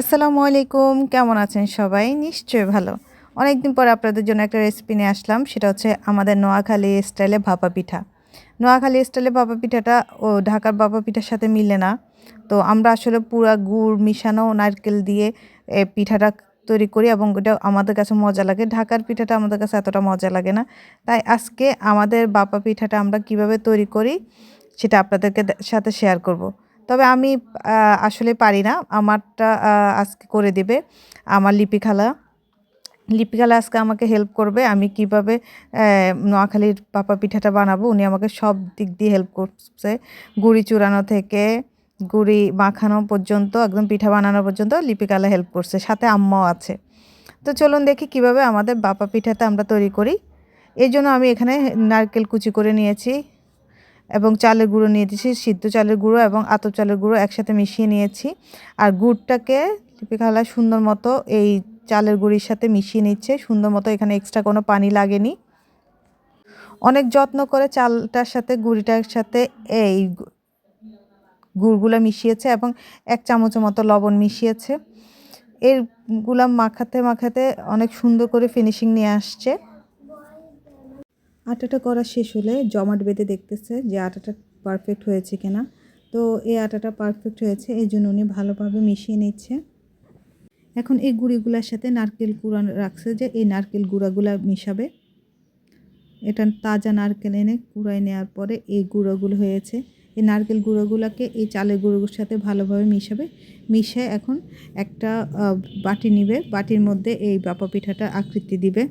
আসসালামু আলাইকুম, কেমন আছেন সবাই? নিশ্চয়ই ভালো। অনেক দিন পর আপনাদের জন্য একটা রেসিপি নিয়ে আসলাম, সেটা হচ্ছে আমাদের নোয়াখালী স্টাইলে ভাপা পিঠা। নোয়াখালী স্টাইলে ভাপা পিঠাটা ও ঢাকার ভাপা পিঠার সাথে মিলে না। তো আমরা আসলে পুরা গুড় মিশানো নারকেল দিয়ে পিঠাটা তৈরি করি এবং ওটা আমাদের কাছে মজা লাগে। ঢাকার পিঠাটা আমাদের কাছে এতটা মজা লাগে না। তাই আজকে আমাদের বাপা পিঠাটা আমরা কীভাবে তৈরি করি, সেটা আপনাদেরকে সাথে শেয়ার করব। তবে আমি আসলে পারি না। আমারটা আজকে করে দেবে। আমার লিপি খালা আজকে আমাকে হেল্প করবে। আমি কীভাবে নোয়াখালীর পাপা পিঠাটা বানাবো, উনি আমাকে সব দিক দিয়ে হেল্প করছে। গুড়ি চূড়ানো থেকে গুড়ি মাখানো পর্যন্ত, একদম পিঠা বানানো পর্যন্ত লিপি খালা হেল্প করছে। সাথে আম্মাও আছে। তো চলুন দেখি কীভাবে আমাদের বাপা পিঠাটা আমরা তৈরি করি। এই জন্য আমি এখানে নারকেল কুচি করে নিয়েছি। এবং চালের গুঁড়ো নিয়ে দিয়েছি সিদ্ধ চালের গুঁড়ো এবং আতপ চালের গুঁড়ো একসাথে মিশিয়ে নিয়েছি। আর গুড়টাকে লিপি খালা সুন্দর মতো এই চালের গুঁড়ির সাথে মিশিয়ে নিচ্ছে, সুন্দর মতো এখানে এক্সট্রা কোনো পানি লাগেনি। অনেক যত্ন করে চালটার সাথে, গুঁড়িটার সাথে এই গুড়গুলো মিশিয়েছে এবং এক চামচের মতো লবণ মিশিয়েছে। এরগুলা মাখাতে মাখাতে অনেক সুন্দর করে ফিনিশিং নিয়ে আসছে। আটাটা করা শেষ হলে জমাট বেঁধে দেখতেছে যে আটাটা পারফেক্ট হয়েছে কিনা। তো এই আটাটা পারফেক্ট হয়েছে, এই জন্য উনি ভালোভাবে মিশিয়ে নিচ্ছে। এখন এই গুঁড়িগুলোর সাথে নারকেল কুড়া রাখছে যে এই নারকেল গুঁড়াগুলা মিশাবে। এটা তাজা নারকেল এনে কুড়াই নেওয়ার পরে এই গুঁড়োগুলো হয়েছে। এই নারকেল গুঁড়োগুলোকে এই চালের গুঁড়োর সাথে ভালোভাবে মিশাবে। মিশে এখন একটা বাটি নিবে। বাটির মধ্যে এই বাপা পিঠাটা আকৃতি দিবে।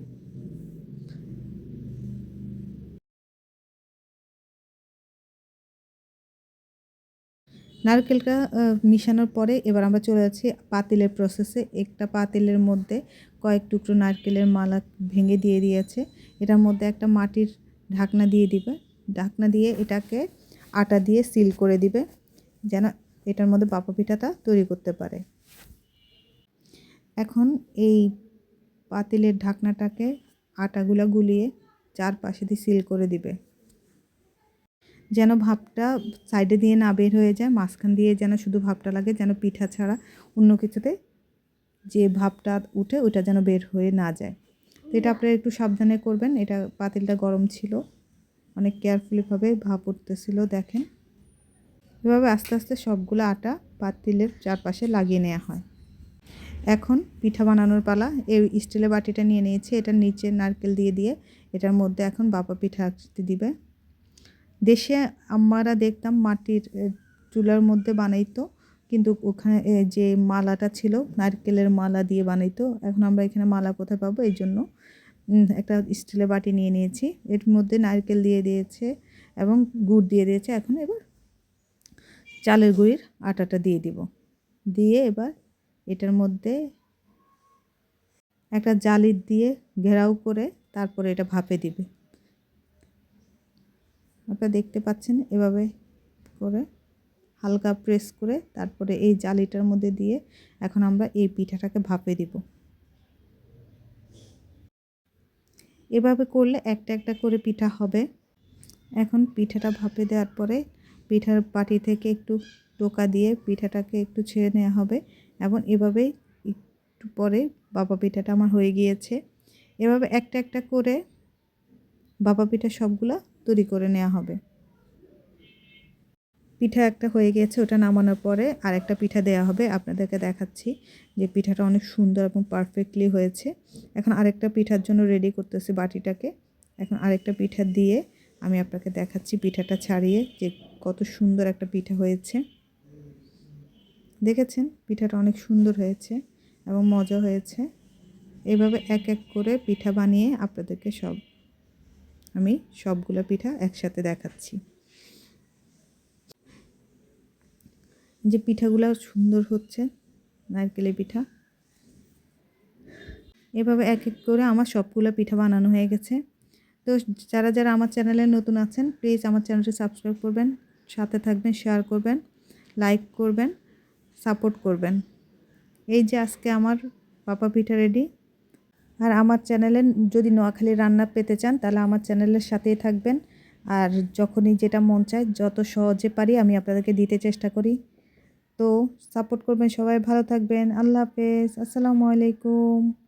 নারকেলটা মিশানোর পরে এবার আমরা চলে যাচ্ছি পাতিলের প্রসেসে একটা পাতিলের মধ্যে কয়েক টুকরো নারকেলের মালা ভেঙে দিয়ে দিয়েছে। এটার মধ্যে একটা মাটির ঢাকনা দিয়ে দিবে। ঢাকনা দিয়ে এটাকে আটা দিয়ে সিল করে দিবে, যেন এটার মধ্যে বাপা পিঠাটা তৈরি করতে পারে। এখন এই পাতিলের ঢাকনাটাকে আটাগুলা গুলিয়ে চারপাশে দিয়ে সিল করে দিবে। যেন ভাপটা সাইডে দিয়ে না বের হয়ে যায়, মাঝখান দিয়ে যেন শুধু ভাপটা লাগে, যেন পিঠা ছাড়া অন্য কিছুতে যে ভাপটা উঠে ওটা যেন বের হয়ে না যায়। তো এটা আপনারা একটু সাবধানে করবেন, এটা পাতিলটা গরম ছিল, অনেক কেয়ারফুলিভাবে ভাপ উঠতেছিল, দেখেন। এভাবে আস্তে আস্তে সবগুলো আটা পাতিলের চারপাশে লাগিয়ে নেওয়া হয়। এখন পিঠা বানানোর পালা, এই স্টিলের বাটিটা নিয়ে নিয়েছি এটার নিচে নারকেল দিয়ে দিয়ে, এটার মধ্যে এখন বাপা পিঠা দিবে। দেশে আমরা দেখতাম মাটির চুলার মধ্যে বানাইতো। কিন্তু ওখানে যে মালাটা ছিল, নারকেলের মালা দিয়ে বানাইতো। এখন আমরা এখানে মালা কোথায় পাবো? এই জন্য একটা স্টিলের বাটি নিয়ে নিয়েছি। এর মধ্যে নারকেল দিয়ে দিয়েছে এবং গুড় দিয়ে দিয়েছে। এখন এবার চালের গুঁড়ির আটাটা দিয়ে দিব। দিয়ে এবার এটার মধ্যে একটা জালি দিয়ে ঘেরাও করে তারপরে এটা ভাপে দিবে। আপনারা দেখতে পাচ্ছেন এভাবে করে হালকা প্রেস করে তারপরে এই জালিটার মধ্যে দিয়ে এখন আমরা এই পিঠাটাকে ভাপে দিব। এভাবে করলে একটা একটা করে পিঠা হবে। এখন পিঠাটা ভাপে দেওয়ার পরে পিঠার পাটি থেকে একটু টোকা দিয়ে পিঠাটাকে একটু ছেড়ে নেওয়া হবে এবং এভাবেই একটু পরে বাবা পিঠাটা আমার হয়ে গিয়েছে। এভাবে একটা একটা করে বাবা পিঠা সবগুলা তৈরি করে নেওয়া হবে। পিঠা একটা হয়ে গেছে, ওটা নামানোর পরে আর একটা পিঠা দেওয়া হবে। আপনাদেরকে দেখাচ্ছি যে পিঠাটা অনেক সুন্দর এবং পারফেক্টলি হয়েছে। এখন আরেকটা পিঠার জন্য রেডি করতেছি বাটিটাকে। এখন আরেকটা পিঠা দিয়ে আমি আপনাকে দেখাচ্ছি পিঠাটা ছাড়িয়ে যে কত সুন্দর একটা পিঠা হয়েছে। দেখেছেন? পিঠাটা অনেক সুন্দর হয়েছে এবং মজা হয়েছে। এইভাবে এক এক করে পিঠা বানিয়ে আপনাদেরকে সব আমি সবগুলো পিঠা একসাথে দেখাচ্ছি। যে পিঠাগুলো সুন্দর হচ্ছে, নারকেলের পিঠা। এভাবে এক এক করে আমার সবগুলো পিঠা বানানো হয়ে গেছে। তো যারা যারা আমার চ্যানেলে নতুন আছেন, প্লিজ আমার চ্যানেলটি সাবস্ক্রাইব করবেন, সাথে থাকবেন, শেয়ার করবেন, লাইক করবেন, সাপোর্ট করবেন। এই যে আজকে আমার পাপা পিঠা রেডি। আর আমার চ্যানেলে যদি নোয়াখালী রান্না পেতে চান, তাহলে আমার চ্যানেলের সাথেই থাকবেন। আর যখনই যেটা মন চায়, যত সহজে পারি আমি আপনাদেরকে দিতে চেষ্টা করি। তো সাপোর্ট করবেন সবাই, ভালো থাকবেন। আল্লাহ হাফেজ। আসসালামু আলাইকুম।